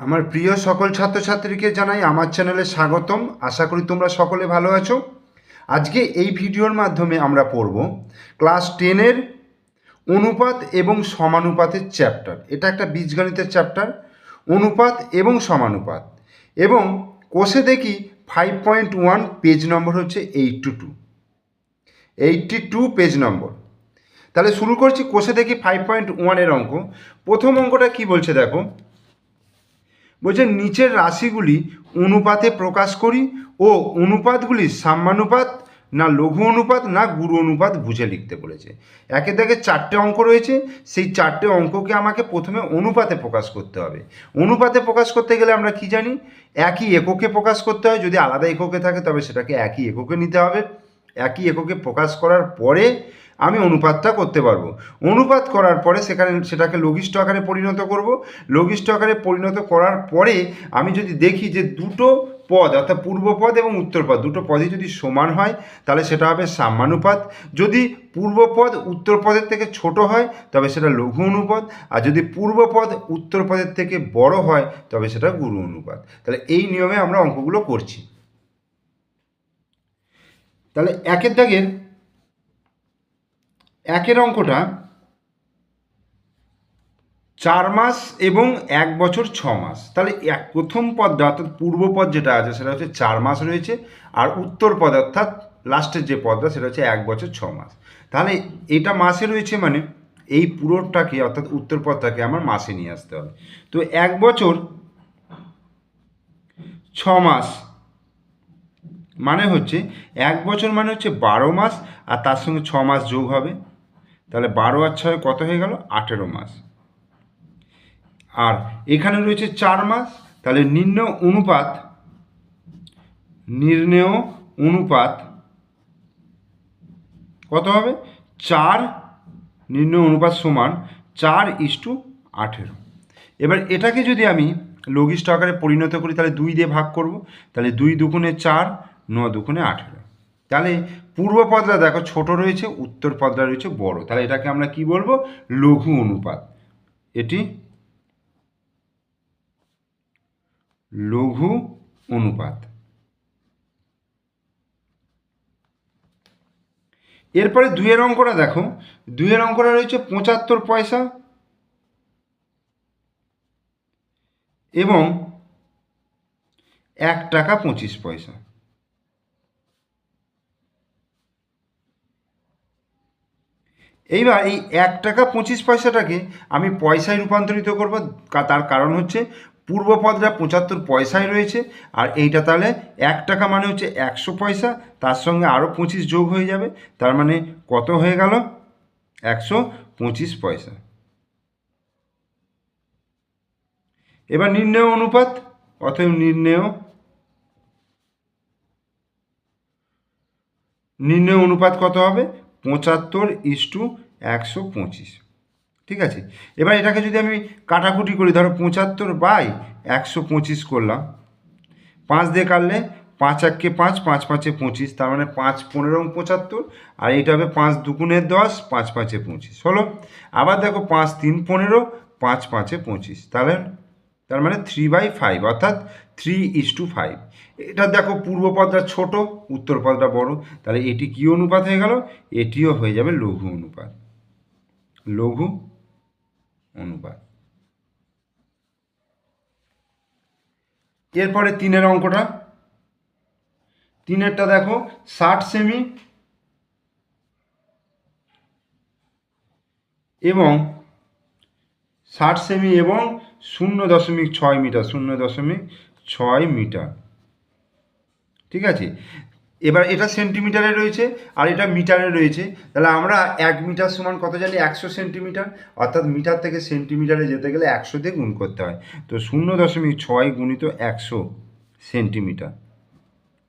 আমার প্রিয় সকল ছাত্রছাত্রীকে জানাই আমার চ্যানেলে স্বাগতম। আশা করি তোমরা সকলে ভালো আছো। আজকে এই ভিডিওর মাধ্যমে আমরা পড়ব ক্লাস টেনের অনুপাত এবং সমানুপাতের চ্যাপ্টার। এটা একটা বীজগণিতের চ্যাপ্টার। অনুপাত এবং সমানুপাত। এবং কোষে দেখি five point one page number হচ্ছে eight two two eighty two page number তাহলে শুরু করছি। কোষে দেখি ফাইভ পয়েন্ট ওয়ানের অঙ্ক। প্রথম অঙ্কটা কি বলছে দেখো? বলছে, নিচের রাশিগুলি অনুপাতে প্রকাশ করি ও অনুপাতগুলি সাম্যানুপাত, না লঘু অনুপাত, না গুরু অনুপাত বুঝে লিখতে বলেছে। একে দেখে চারটে অঙ্ক রয়েছে, সেই চারটে অঙ্ককে আমাকে প্রথমে অনুপাতে প্রকাশ করতে হবে। অনুপাতে প্রকাশ করতে গেলে আমরা কি জানি? একই এককে প্রকাশ করতে হয়, যদি আলাদা এককে থাকে, তবে সেটাকে একই এককে নিতে হবে। একই এককে প্রকাশ করার পরে আমি অনুপাতটা করতে পারব। অনুপাত করার পরে সেখানে সেটাকে লঘিষ্ঠ আকারে পরিণত করব। লঘিষ্ঠ আকারে পরিণত করার পরে আমি যদি দেখি যে দুটো পদ, অর্থাৎ পূর্বপদ এবং উত্তরপদ দুটো পদই যদি সমান হয়, তাহলে সেটা হবে সাম্যানুপাত। যদি পূর্বপদ উত্তরপদের থেকে ছোট হয়, তবে সেটা লঘু অনুপাত। আর যদি পূর্বপদ উত্তরপদের থেকে বড় হয়, তবে সেটা গুরু অনুপাত। তাহলে এই নিয়মে আমরা অঙ্কগুলো করছি। তাহলে একের দাগের একের অঙ্কটা চার মাস এবং এক বছর ছ মাস। তাহলে এক প্রথম পদটা অর্থাৎ পূর্ব পদ যেটা আছে, সেটা হচ্ছে চার মাস রয়েছে আর উত্তর পদ অর্থাৎ লাস্টের যে পদটা, সেটা হচ্ছে এক বছর ছ মাস। তাহলে এটা মাসে রয়েছে মানে এই পুরোটাকে অর্থাৎ উত্তর পদটাকে আমার মাসে নিয়ে আসতে হবে। তো এক বছর ছ মাস মানে হচ্ছে, এক বছর মানে হচ্ছে বারো মাস আর তার সঙ্গে ছ মাস যোগ হবে। তাহলে বারো আর ছয় কত হয়ে গেল? আঠেরো মাস। আর এখানে রয়েছে চার মাস, তাহলে নিম্ন অনুপাত, নির্ণেয় অনুপাত কত হবে? চার নির্ণয় অনুপাত সমান চার ইস্টু আঠেরো। এবার এটাকে যদি আমি লঘিষ্ঠ আকারে পরিণত করি, তাহলে দুই দিয়ে ভাগ করব, তাহলে দুই দুগুণে চার, ন দুগুণে আঠেরো। তাহলে পূর্ব পদটা দেখো, ছোট রয়েছে, উত্তর পদটা রয়েছে বড়। তাহলে এটাকে আমরা কি বলব? লঘু অনুপাত। এটি লঘু অনুপাত। এরপরে দুইয়ের অঙ্কটা দেখো। দুইয়ের অঙ্কটা রয়েছে পঁচাত্তর পয়সা এবং এক টাকা পঁচিশ পয়সা। এইবার এই এক টাকা পঁচিশ পয়সাটাকে আমি পয়সায় রূপান্তরিত করব। তার কারণ হচ্ছে পূর্ব পদটা পঁচাত্তর পয়সায় রয়েছে আর এইটা তাহলে এক টাকা মানে হচ্ছে একশো পয়সা। তার সঙ্গে আরও পঁচিশ যোগ হয়ে যাবে। তার মানে কত হয়ে গেল? একশো পঁচিশ পয়সা। এবার নির্ণয় অনুপাত, অতএব নির্ণয় নির্ণয় অনুপাত কত হবে? পঁচাত্তর ইস্টু একশো পঁচিশ। ঠিক আছে? এবার এটাকে যদি আমি কাটাকুটি করি, ধরো পঁচাত্তর বাই একশো পঁচিশ করলাম। পাঁচ দিয়ে কাটলে পাঁচ এককে পাঁচ পাঁচ পাঁচে পঁচিশ, তার মানে পাঁচ পনেরো পঁচাত্তর, আর এইটা হবে পাঁচ দুগুণে দশ, পাঁচ পাঁচে পঁচিশ। হলো? আবার দেখো পাঁচ তিন পনেরো, পাঁচ পাঁচে পঁচিশ। তাহলে তার মানে থ্রি বাই ফাইভ অর্থাৎ থ্রি ইস টু ফাইভ এটা দেখো পূর্ব পদটা ছোট, উত্তর পদটা বড়। তাহলে এটি কী অনুপাত হয়ে গেল? এটিও হয়ে যাবে লঘু অনুপাত। লঘু অনুপাত। এরপরে তিনের অঙ্কটা। তিনেরটা দেখো, ষাট সেমি এবং ষাট সেমি এবং শূন্য দশমিক ছয় মিটার, শূন্য দশমিক ছয় মিটার। ঠিক আছে? এবার এটা সেন্টিমিটারে রয়েছে আর এটা মিটারে রয়েছে। তাহলে আমরা এক মিটার সমান কত জানি? একশো সেন্টিমিটার। অর্থাৎ মিটার থেকে সেন্টিমিটারে যেতে গেলে একশো দিয়ে গুণ করতে হয়। তো শূন্য দশমিক ছয় গুণিত একশো সেন্টিমিটার।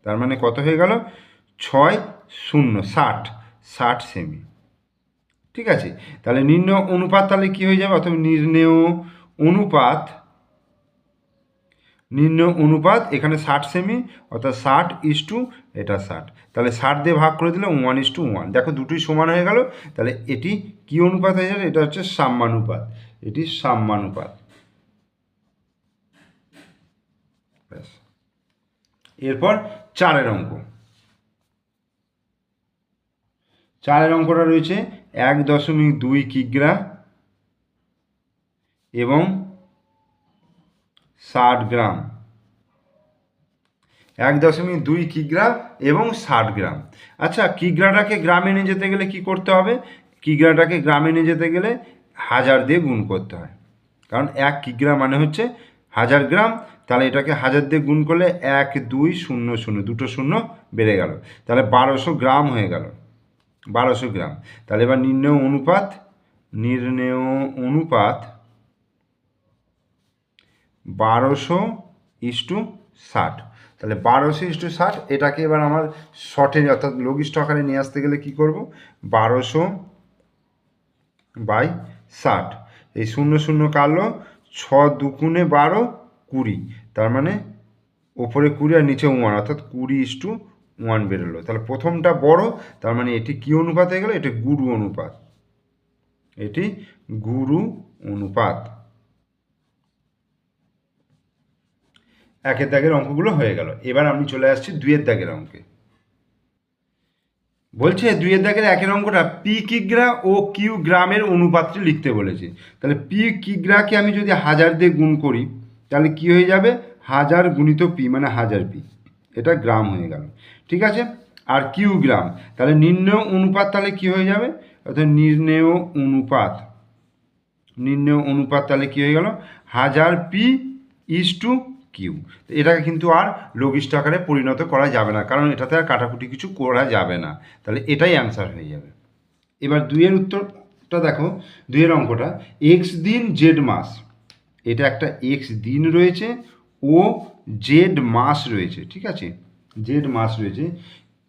তার মানে কত হয়ে গেল? ছয় শূন্য ষাট ষাট সেমি। ঠিক আছে? তাহলে নির্ণয় অনুপাত তাহলে কী হয়ে যাবে? অথবা নির্ণেয় অনুপাত, নির্ণয় অনুপাত এখানে ষাট সেমি অর্থাৎ ষাট ইস টু এটা ষাট। তাহলে ষাট দিয়ে ভাগ করে দিলে ওয়ান ইস টু ওয়ান দেখো দুটোই সমান হয়ে গেল, তাহলে এটি কী অনুপাত হয়ে যাবে? এটা হচ্ছে সাম্যানুপাত। এটি সাম্যানুপাত। এরপর চারের অঙ্ক। চারের অঙ্কটা রয়েছে এক দশমিক দুই কিগ্রা এবং ষাট গ্রাম। এক দশমিক দুই কিগ্রা এবং ষাট গ্রাম। আচ্ছা কিগ্রাটাকে গ্রামে নিয়ে যেতে গেলে কি করতে হবে? কিগ্রাটাকে গ্রামে নিয়ে যেতে গেলে হাজার দিয়ে গুণ করতে হয়। কারণ এক কিগ্রা মানে হচ্ছে হাজার গ্রাম। তাহলে এটাকে হাজার দিয়ে গুণ করলে এক, দুই, শূন্য শূন্য, দুটো শূন্য বেড়ে গেল। তাহলে বারোশো গ্রাম হয়ে গেল। বারোশো গ্রাম। তাহলে এবার নির্ণয় অনুপাত নির্ণয় অনুপাত বারোশো ইস্টু ষাট। তাহলে বারোশো ইস্টু ষাট, এটাকে এবার আমার শর্টে অর্থাৎ লঘিষ্ঠ আকারে নিয়ে আসতে গেলে কী করব? বারোশো বাই ষাট। এই শূন্য শূন্য কালো ছ দুগুণে বারো কুড়ি। তার মানে ওপরে কুড়ি আর নিচে ওয়ান অর্থাৎ কুড়ি ইস্টু ওয়ান বেরোলো। তাহলে প্রথমটা বড়, তার মানে এটি কী অনুপাত হয়ে গেলো? এটি গুরু অনুপাত। এটি গুরু অনুপাত। একের দাগের অঙ্কগুলো হয়ে গেল। এবার আমি চলে আসছি দুইয়ের দাগের অঙ্কে। বলছে দুইয়ের দাগের একের অঙ্কটা পি কিগ্রা ও কিউ গ্রামের অনুপাতটি লিখতে বলেছে। তাহলে পি কিগ্রাকে আমি যদি হাজার দিয়ে গুণ করি, তাহলে কি হয়ে যাবে? হাজার গুণিত পি মানে হাজার পি এটা গ্রাম হয়ে গেল। ঠিক আছে? আর কিউ গ্রাম। তাহলে নির্ণয় অনুপাত তাহলে কি হয়ে যাবে? অর্থাৎ নির্ণেয় অনুপাত। নির্ণয় অনুপাত তাহলে কি হয়ে গেল? হাজার পি ইস টু কিউ। এটাকে কিন্তু আর লঘিষ্ঠ আকারে পরিণত করা যাবে না, কারণ এটাতে আর কাটাকুটি কিছু করা যাবে না। তাহলে এটাই অ্যান্সার হয়ে যাবে। এবার দুইয়ের উত্তরটা দেখো, দুইয়ের অঙ্কটা। এক্স দিন জেড মাস, এটা একটা এক্স দিন রয়েছে ও জেড মাস রয়েছে, ঠিক আছে? জেড মাস রয়েছে।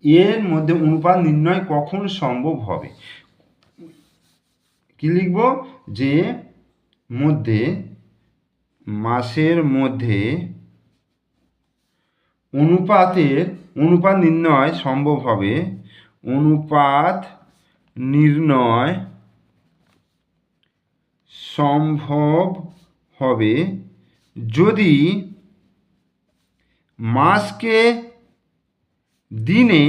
এর মধ্যে অনুপাত নির্ণয় কখন সম্ভব হবে? কি লিখব? যে মধ্যে মাসের মধ্যে অনুপাতের অনুপাত নির্ণয় সম্ভব হবে। অনুপাত নির্ণয় সম্ভব হবে যদি মাসকে দিনে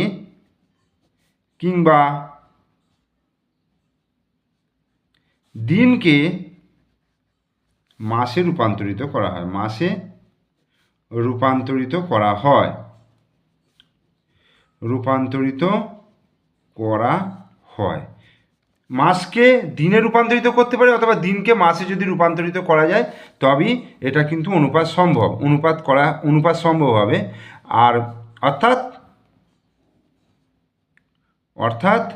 কিংবা দিনকে মাসে রূপান্তরিত করা হয়। মাসে রূপান্তরিত করা হয়। রূপান্তরিত করা হয়। মাসকে দিনে রূপান্তরিত করতে পারে অথবা দিনকে মাসে যদি রূপান্তরিত করা যায়, তবেই এটা কিন্তু অনুপাত সম্ভব। অনুপাত করা, অনুপাত সম্ভব হবে। আর অর্থাৎ অর্থাৎ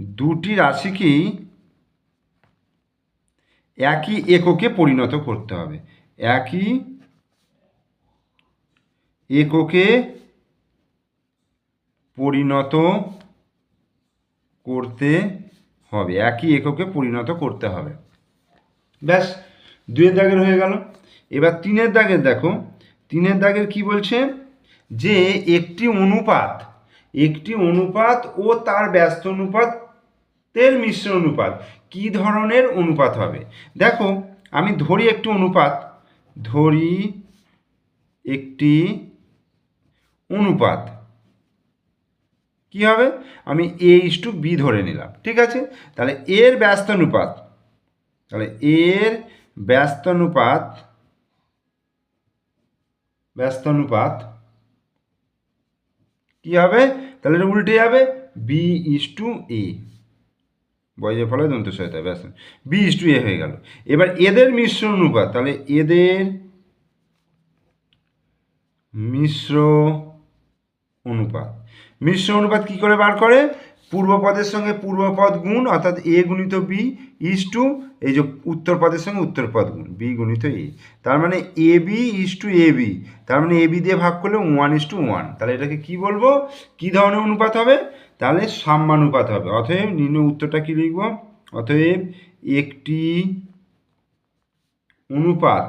দুটি রাশিকেই একই এককে পরিণত করতে হবে। একই এককে পরিণত করতে হবে। একই এককে পরিণত করতে হবে। ব্যাস দুয়ের দাগের হয়ে গেল। এবার তিনের দাগের দেখো। তিনের দাগের কি বলছে? যে একটি অনুপাত একটি অনুপাত ও তার ব্যস্ত অনুপাত অনুপাতের মিশ্র অনুপাত। কি ধরনের অনুপাত হবে? দেখো, আমি ধরি একটি অনুপাত। ধরি একটি অনুপাত। কি হবে? আমি এ ইস টু বি ধরে নিলাম, ঠিক আছে? তাহলে এর ব্যস্তানুপাত, তাহলে এর ব্যস্তানুপাত ব্যস্তানুপাত কি হবে? তাহলে উল্টে যাবে বি ইস টু এ বয়জের ফলে দন্ত সহায়তা ব্যাস বি ইস টু এ হয়ে গেল। এবার এদের মিশ্র অনুপাত, তাহলে এদের মিশ্র অনুপাত। মিশ্র অনুপাত কি করে বার করে? পূর্বপদের সঙ্গে পূর্বপদ গুণ, অর্থাৎ এ গুণিত বি ইস টু এই যে উত্তর পদের সঙ্গে উত্তরপদ গুণ বি গুণিত এ তার মানে A B is to A B তার মানে এ বি দিয়ে ভাগ করলে ওয়ান ইস টু ওয়ান তাহলে এটাকে কি বলব? কি ধরনের অনুপাত হবে? তাহলে সাম্যানুপাত হবে। অতএব নিম্ন উত্তরটা কি লিখব? অতএব একটি অনুপাত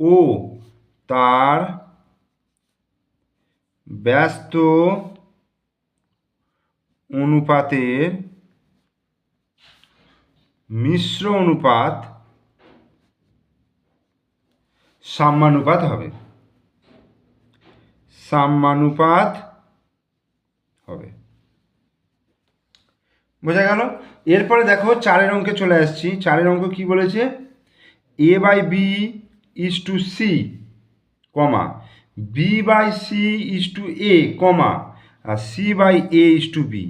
ও তার ব্যস্ত অনুপাতের মিশ্র অনুপাত সাম্যানুপাত হবে। সাম্যানুপাত হবে। বোঝা গেল? এরপরে দেখো চারের অঙ্কে চলে আসছি। চারের অঙ্ক কি বলেছে? A by B is to C comma. B by C is to A comma. R C by A is to B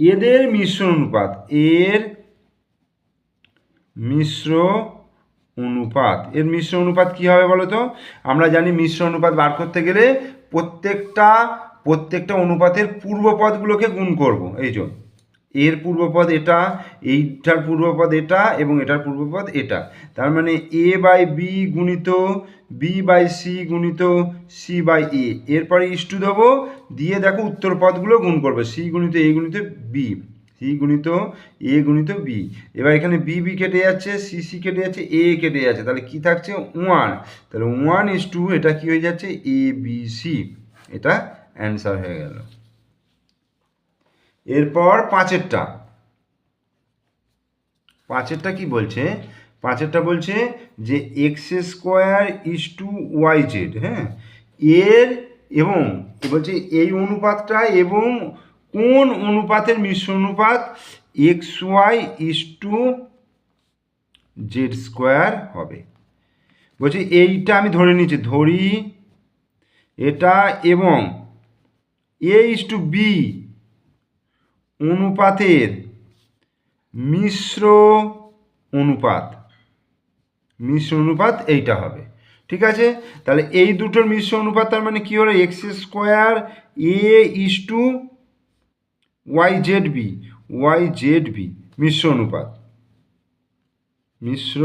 এদের মিশ্র অনুপাত, এর মিশ্র অনুপাত। এর মিশ্র অনুপাত কি হবে বলো তো আমরা জানি মিশ্র অনুপাত বার করতে গেলে প্রত্যেকটা প্রত্যেকটা অনুপাতের পূর্বপদগুলোকে গুণ করব, এই জন্য এর পূর্বপদ এটা, এইটার পূর্বপদ এটা এবং এটার পূর্বপদ এটা। তার মানে এ বাই বি গুণিত, বি বাই সি গুণিত, সি বাই এ। এরপরে ইস্টু দেবো, দিয়ে দেখো উত্তর পদগুলো গুণ করবে। সি গুণিত, এ গুণিত, বি। সি গুণিত, এ গুণিত, বি। এবার এখানে বি বি কেটে যাচ্ছে, সি সি কেটে যাচ্ছে, এ কেটে যাচ্ছে। তাহলে কি থাকছে? ওয়ান। তাহলে ওয়ান ইস টু, এটা কি হয়ে যাচ্ছে? A, B, C. এটা অ্যান্সার হয়ে গেল। এরপর পাঁচেরটা। পাঁচেরটা কি বলছে? পাঁচেরটা বলছে যে X square is to Y Z হ্যাঁ? এর এবং বলছে? এই অনুপাতটা এবং কোন অনুপাতের মিশ্র অনুপাত X Y is to Z square হবে? বলছি এইটা আমি ধরে নিচ্ছি ধরি। এটা এবং এ ইস টু বি অনুপাতের মিশ্র অনুপাত। মিশ্র অনুপাত এইটা হবে। ঠিক আছে? তাহলে এই দুটোর মিশ্র অনুপাত তার মানে কী হলো? X square A is to Y Z B Y Z B মিশ্র অনুপাত। মিশ্র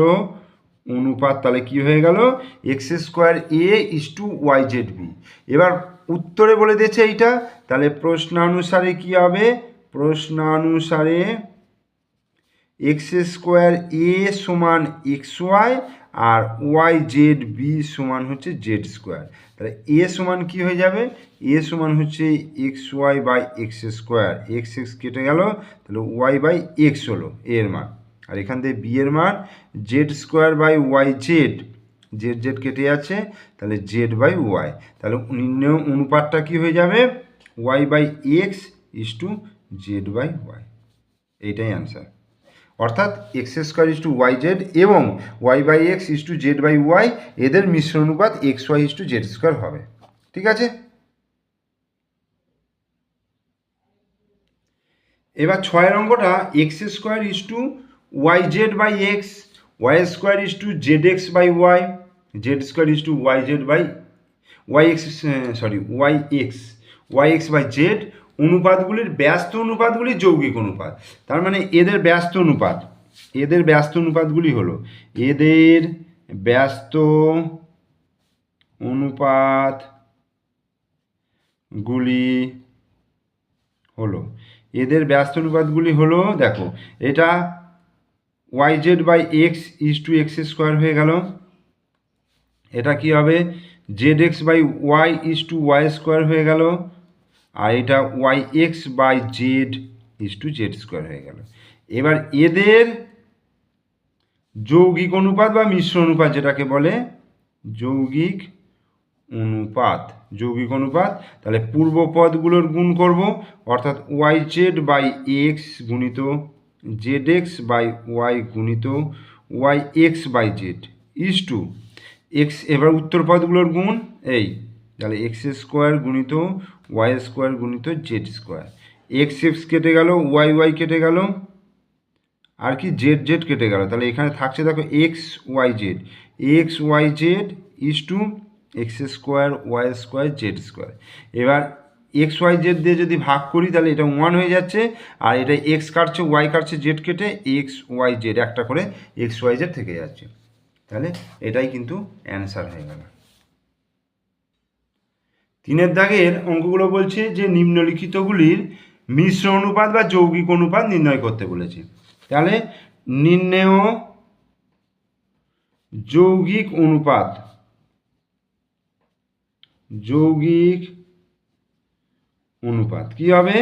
অনুপাত তাহলে কি হয়ে গেল? X square A is to Y Z B এবার উত্তরে বলে দিয়েছে এইটা। তাহলে প্রশ্নানুসারে কি হবে? প্রশ্নানুসারে এক্স স্কোয়ার এ সমান এক্স ওয়াই আর ওয়াই জেড বি সমান হচ্ছে জেড স্কোয়ার তাহলে এ সমান কি হয়ে যাবে? এ সমান হচ্ছে X Y by X square X X কেটে গেল, তাহলে ওয়াই বাই এক্স হলো এর মান। আর এখান থেকে বি এর মান Z square by Y Z Z Z কেটে যাচ্ছে, তাহলে জেড বাই ওয়াই। তাহলে নির্ণয় অনুপাতটা কি হয়ে যাবে? Y by X is to Z by Y. এইটাই অ্যান্সার। অর্থাৎ X square is to Y Z এবং Y by X is to Z by Y, এদের মিশ্র অনুপাত X Y is to Z square হবে। ঠিক আছে? এবার ছয়ের অঙ্কটা, X square is to Y Z by X, Y square is to Z X by Y. Z square is to Y Z by Y X sorry Y X Y X by Z অনুপাতগুলির ব্যস্ত অনুপাতগুলি যৌগিক অনুপাত। তার মানে এদের ব্যস্ত অনুপাত। এদের ব্যস্ত অনুপাতগুলি হলো, এদের ব্যস্ত অনুপাতগুলি হলো, এদের ব্যস্ত অনুপাতগুলি হলো, দেখো, এটা Y Z by X is to X square হয়ে গেল। এটা কি হবে? Z X by Y is to Y square হয়ে গেল। আর এটা Y X by Z is to Z square হয়ে গেল। এবার এদের যৌগিক অনুপাত বা মিশ্র অনুপাত যেটাকে বলে যৌগিক অনুপাত। যৌগিক অনুপাত, তাহলে পূর্ব পদগুলোর গুণ করব, অর্থাৎ ওয়াই জেড বাই এক্স গুণিত জেড এক্স বাই ওয়াই গুণিত Y X by Z is to X এবার উত্তর পদগুলোর গুণ, এই, তাহলে এক্স স্কোয়ার গুণিত ওয়াই স্কোয়ার গুণিত জেড স্কোয়ার এক্স এক্স কেটে গেল ওয়াই ওয়াই কেটে গেল, আর কি জেড জেড কেটে গেল। তাহলে এখানে থাকছে দেখো X Y Z X Y Z is to X square Y square Z square এবার এক্স ওয়াই জেড দিয়ে যদি ভাগ করি, তাহলে এটা ওয়ান হয়ে যাচ্ছে, আর এটা এক্স কাটছে ওয়াই কাটছে জেড কেটে এক্স ওয়াই জেড একটা করে এক্স ওয়াই জেড থেকে যাচ্ছে। তাহলে এটাই কিন্তু অ্যান্সার হয়ে গেল। তিনের দাগের অঙ্কগুলো বলছে যে নিম্নলিখিতগুলির মিশ্র অনুপাত বা যৌগিক অনুপাত নির্ণয় করতে বলেছে। তাহলে নির্ণেয় যৌগিক অনুপাত যৌগিক অনুপাত কি হবে?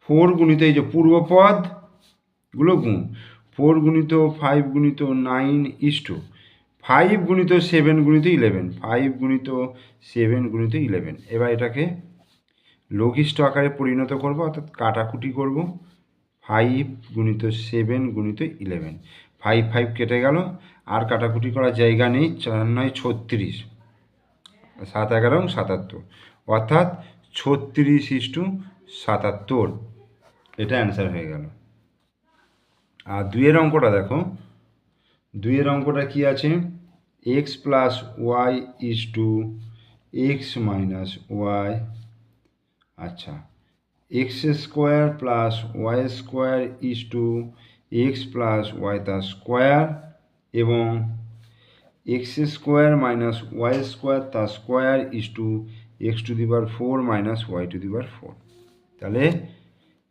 ফোর গুণিত এই যে পূর্বপদগুলো গুণ। ফোর গুণিত ফাইভ গুণিত নাইন ইস্টু ফাইভ গুণিত সেভেন গুণিত ইলেভেন ফাইভ গুণিত সেভেন গুণিত ইলেভেন এবার এটাকে লঘিষ্ঠ আকারে পরিণত করব, অর্থাৎ কাটাকুটি করব। ফাইভ গুণিত সেভেন গুণিত ইলেভেন ফাইভ ফাইভ কেটে গেল, আর কাটাকুটি করার জায়গা নেই, চার নয় ছত্রিশ। সাত এগারো সাতাত্তর। অর্থাৎ ছত্রিশ ইস্টু সাতাত্তর। এটা অ্যান্সার হয়ে গেল। আর দুইয়ের অঙ্কটা দেখো। দুইয়ের অঙ্কটা কি আছে? X plus Y is to X minus Y আচ্ছা X square plus Y square is to X plus Y তার স্কোয়ার এবং X square minus Y square তার square is to X to the power four minus Y to the power four তাহলে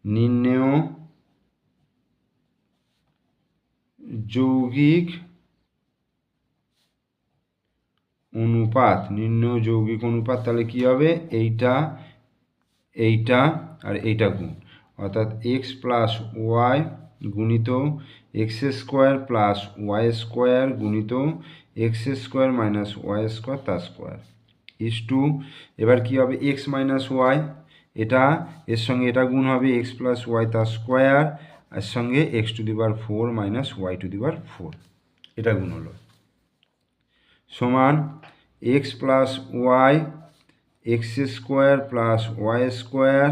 নির্ণেয় যৌগিক অনুপাত নিম্ন যৌগিক অনুপাত, তাহলে কি হবে? এইটা এইটা আর এইটা গুণ। অর্থাৎ এক্স প্লাস ওয়াই গুণিত X square plus Y square গুণিত X square minus Y square তার স্কোয়ার ইস টু এবার কি হবে? এক্স মাইনাস ওয়াই এটা, এর সঙ্গে এটা গুণ হবে এক্স প্লাস ওয়াই তার স্কোয়ার এর সঙ্গে X to the power four minus Y to the power four. এটা গুণ হলো। সমান X plus Y X square plus Y square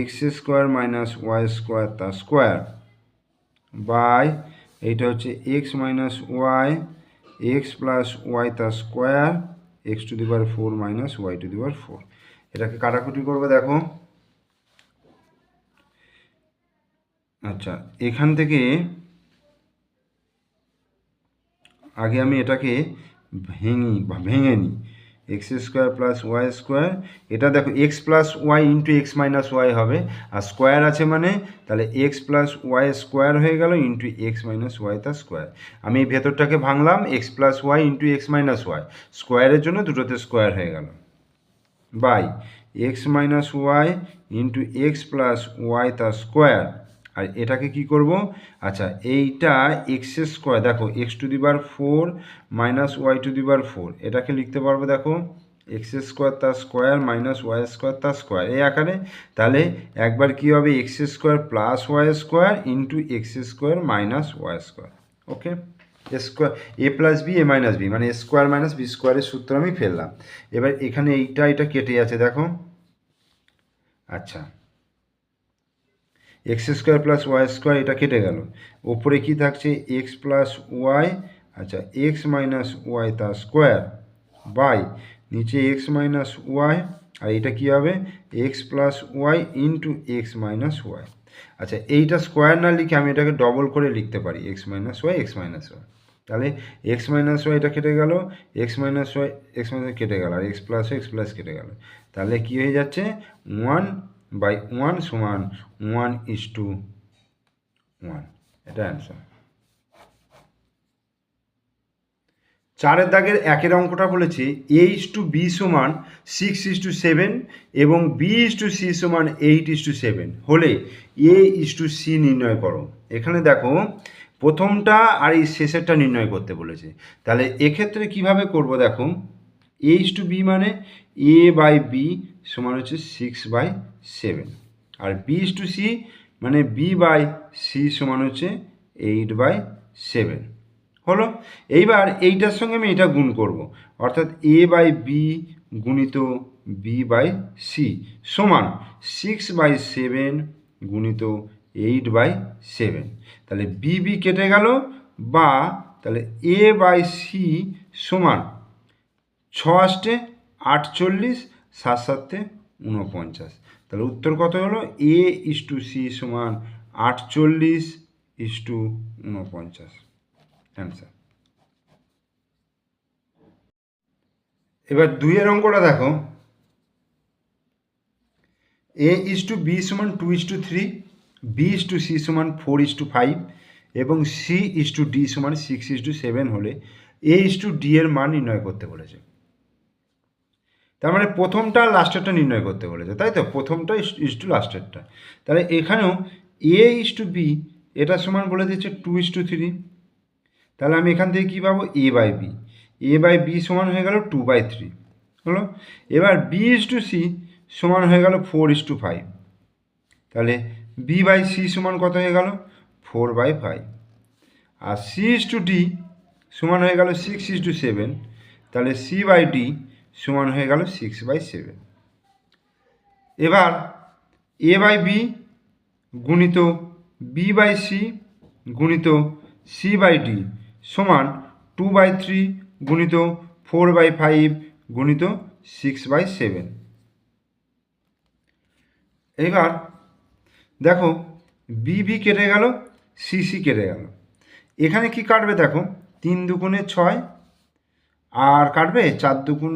X square minus Y square তার স্কোয়ার। বাই, এইটা হচ্ছে X minus Y X plus Y তার square X to the power four minus Y to the power four. এটাকে কাটাকুটি করবে দেখো। আচ্ছা এখান থেকে আগে আমি এটাকে ভেঙি বা ভেঙে নিই X square plus Y square এটা দেখো X plus Y into X minus Y হবে। আর স্কোয়ার আছে মানে তাহলে এক্স প্লাস ওয়াই স্কোয়ার হয়ে গেল ইন্টু এক্স মাইনাস ওয়াই তার স্কোয়ার আমি এই ভেতরটাকে ভাঙলাম x plus y into x minus y স্কোয়ারের জন্য দুটোতে স্কোয়ার হয়ে গেল। By x minus y into x plus y তার স্কোয়ার আর এটাকে কি করব? আচ্ছা এইটা এক্স স্কোয়ার দেখো x to the bar four minus y to the bar four এটাকে লিখতে পারব দেখো এক্স স্কোয়ার তার স্কোয়ার মাইনাস ওয়াই স্কোয়ার তার স্কোয়ার এই আকারে। তাহলে একবার কি হবে? X square plus y square into x square minus y square okay square a plus b a minus b মানে স্কোয়ার মাইনাস বি স্কোয়ারের সূত্র আমি ফেললাম। এবার এখানে এইটা, এটা কেটে আছে দেখো। আচ্ছা x square plus y square, এটা কেটে গেল। ওপরে কি থাকছে? এক্স প্লাস ওয়াই আচ্ছা এক্স মাইনাস ওয়াই তার স্কোয়ার বাই। নিচে এক্স মাইনাস ওয়াই, আর এটা কি হবে? X plus y into x minus y. আচ্ছা এইটা স্কোয়ার না লিখে আমি এটাকে ডবল করে লিখতে পারি, x minus y, x minus y. তাহলে এক্স মাইনাস ওয়াই এটা কেটে গেল, x minus y, x minus কেটে গেল, আর এক্স প্লাস এক্স প্লাস কেটে গেল। তাহলে কী হয়ে যাচ্ছে? ওয়ান বাই ওয়ান সমান ওয়ান ইস টু ওয়ান এটা অ্যান্সার চারের দাগের একের অঙ্কটা বলেছে এ ইস টু বি সমান সিক্স ইস টু সেভেন এবং বি ইস টু সি সমান এইট ইস টু সেভেন হলে এ ইস টু সি নির্ণয় করো। এখানে দেখো, প্রথমটা আর এই শেষেরটা নির্ণয় করতে বলেছে। তাহলে এক্ষেত্রে কীভাবে করব দেখো এ ইস টু বি মানে এ বাই বি সমান হচ্ছে সিক্স বাই সেভেন। আর বি ইস টু সি মানে বি বাই সি সমান হচ্ছে এইট বাই সেভেন হলো? এইবার এইটার সঙ্গে আমি এটা গুণ করব। অর্থাৎ এ বাই বি গুণিত বি বাই সি সমান সিক্স বাই সেভেন গুণিত এইট বাই সেভেন তাহলে বি বি কেটে গেল বা তাহলে এ বাই সি সমান ছ আষ্টে আটচল্লিশ, সাত সাতে উনপঞ্চাশ তাহলে উত্তর কত হলো? এ ইস টু সি সমান আটচল্লিশ ইস টু উনপঞ্চাশ অ্যান্সার এবার দুইয়ের অঙ্কটা দেখো। এ ইস টু বি সমান two is to three b is to c সমান ফোর ইস টু ফাইভ এবং সি ইস টু ডি সমান সিক্স ইস টু সেভেন হলে এ ইস টু ডি এর মান নির্ণয় করতে বলেছে। তার মানে প্রথমটা আর লাস্টেরটা নির্ণয় করতে বলেছে, তাই তো? প্রথমটা ইস টু লাস্টেরটা তাহলে এখানেও এ ইস টু বি এটা সমান বলে দিচ্ছে টু ইস টু থ্রি তাহলে আমি এখান থেকে কী পাবো? A by b a by b সমান হয়ে গেল টু বাই থ্রি হলো? এবার বি ইস টু সি সমান হয়ে গেল ফোর ইস টু ফাইভ তাহলে বি বাই সি সমান কত হয়ে গেল? ফোর বাই ফাইভ আর সি ইস টু ডি সমান হয়ে গেল সিক্স ইস টু সেভেন তাহলে সি বাই ডি সমান হয়ে গেল সিক্স বাই সেভেন এবার এ বাই বি গুণিত বি বাই সি গুণিত সি বাই ডি সমান টু বাই থ্রি গুণিত ফোর বাই ফাইভ গুণিত সিক্স বাই সেভেন এবার দেখো বি বি কেটে গেল সি সি কেটে গেল। এখানে কি কাটবে দেখো? তিন দুগুণে ছয় আর কাটবে? চার দুগুণ,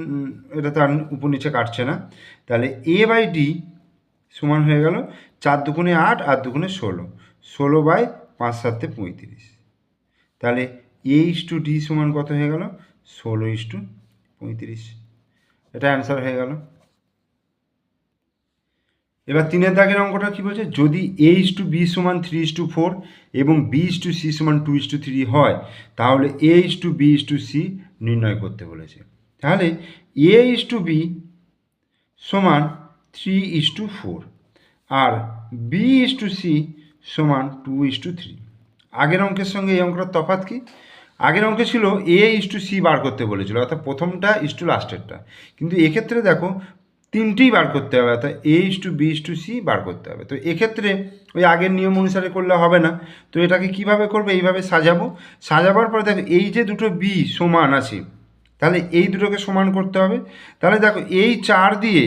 এটা তো আর উপর নিচে কাটছে না। তাহলে এ বাই ডি সমান হয়ে গেল চার দুগুণে আট আর দুগুণে ষোলো। ষোলো বাই পাঁচ সাতে পঁয়ত্রিশ। তাহলে এ ইস টু ডি সমান কত হয়ে গেল? ষোলো ইস টু পঁয়ত্রিশ। এটা অ্যান্সার হয়ে গেল। এবার তিনের দাগের অঙ্কটা কী বলছে? যদি এ ইস টু বি সমান থ্রি ইস টু ফোর এবং বি ইস টু সি সমান টু ইস টু থ্রি হয়, তাহলে a is to b is to c নির্ণয় করতে বলেছে। তাহলে এ ইস টু বি সমান থ্রি ইস টু ফোর আর বি ইস টু সি সমান টু ইস টু থ্রি আগের অঙ্কের সঙ্গে এই অঙ্কটার তফাৎ কি? আগের অঙ্কে ছিল এ ইস টু সি বার করতে বলেছিল, অর্থাৎ প্রথমটা ইস টু লাস্টেরটা কিন্তু এক্ষেত্রে দেখো তিনটেই বার করতে হবে, অর্থাৎ a is to b is to c বার করতে হবে। তো এক্ষেত্রে ওই আগের নিয়ম অনুসারে করলে হবে না। তো এটাকে কীভাবে করবে? এইভাবে সাজাবো। সাজাবার পরে দেখো, এই যে দুটো বি সমান আছে, তাহলে এই দুটোকে সমান করতে হবে। তাহলে দেখো, এই চার দিয়ে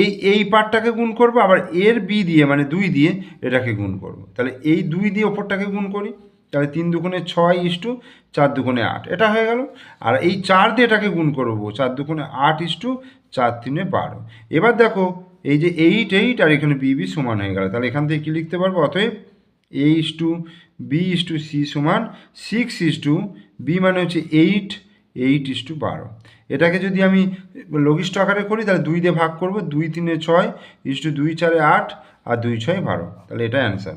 এই এই পার্টটাকে গুণ করব, আবার এর বি দিয়ে মানে দুই দিয়ে, এটাকে গুণ করব। তাহলে এই দুই দিয়ে ওপরটাকে গুণ করি। তাহলে তিন দুগুণে ছয় ইস্টু চার দুগুণে আট, এটা হয়ে গেল। আর এই চার দিয়ে এটাকে গুণ করব, চার দুগুণে আট ইস্টু চার তিনে বারো। এবার দেখো, এই যে এইট এইট আর এখানে বি বি সমান হয়ে গেল, তাহলে এখান থেকে কী লিখতে পারব? অতএব a is to, b is to, c সমান সিক্স ইস টু, বি মানে হচ্ছে এইট এইট ইস টু বারো। এটাকে যদি আমি লঘিষ্ঠ আকারে করি, তাহলে দুই দিয়ে ভাগ করব, দুই তিনে ছয় ইস টু দুই চারে আট, আর দুই ছয় বারো। তাহলে এটা অ্যান্সার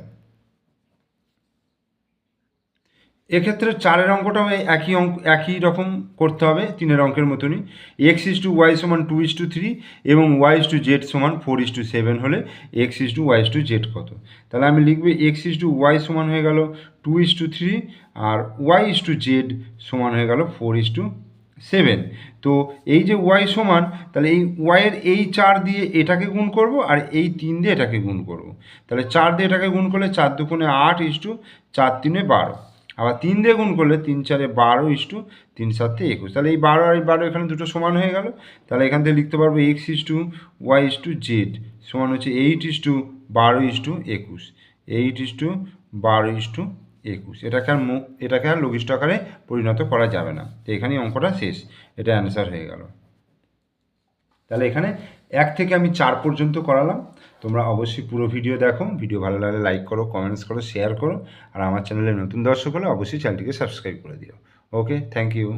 এক্ষেত্রে চারের অঙ্কটাও একই অঙ্ক একই রকম করতে হবে তিনের অঙ্কের মতনই এক্স ইস টু ওয়াই সমান টু ইস টু থ্রি এবং ওয়াই ইস টু জেড সমান ফোর ইস টু সেভেন হলে x is to y is to z কত তাহলে আমি লিখব এক্স ইস টু ওয়াই সমান হয়ে গেল টু ইস টু থ্রি আর ওয়াই ইস টু জেড সমান হয়ে গেল ফোর ইস টু সেভেন তো এই যে ওয়াই সমান তাহলে এই ওয়াইয়ের এই চার দিয়ে এটাকে গুণ করব আর এই তিন দিয়ে এটাকে গুণ করব তাহলে চার দিয়ে এটাকে গুণ করলে চার দুগুণে আট ইস টু চার তিনে বারো আবার তিন দিয়ে গুণ করলে তিন চারে বারো ইস টু তিন সাতে একুশ। তাহলে এই বারো আর এই বারো এখানে দুটো সমান হয়ে গেল। তাহলে এখান থেকে লিখতে পারব x is to y is to z সমান হচ্ছে এইট ইস টু বারো ইস টু একুশ। এইট ইস টু বারো ইস টু একুশ। এটাকে আর মুখ এটাকে আর লঘিষ্ঠ আকারে পরিণত করা যাবে না। তো এখানেই অঙ্কটা শেষ। এটা অ্যান্সার হয়ে গেল। তাহলে এখানে এক থেকে আমি চার পর্যন্ত করালাম। তোমরা অবশ্যই পুরো ভিডিও দেখো। ভিডিও ভালো লাগলে লাইক করো কমেন্টস করো শেয়ার করো। আর আমার চ্যানেলে নতুন দর্শক হলে অবশ্যই চ্যানেলটিকে সাবস্ক্রাইব করে দিও। Okay thank you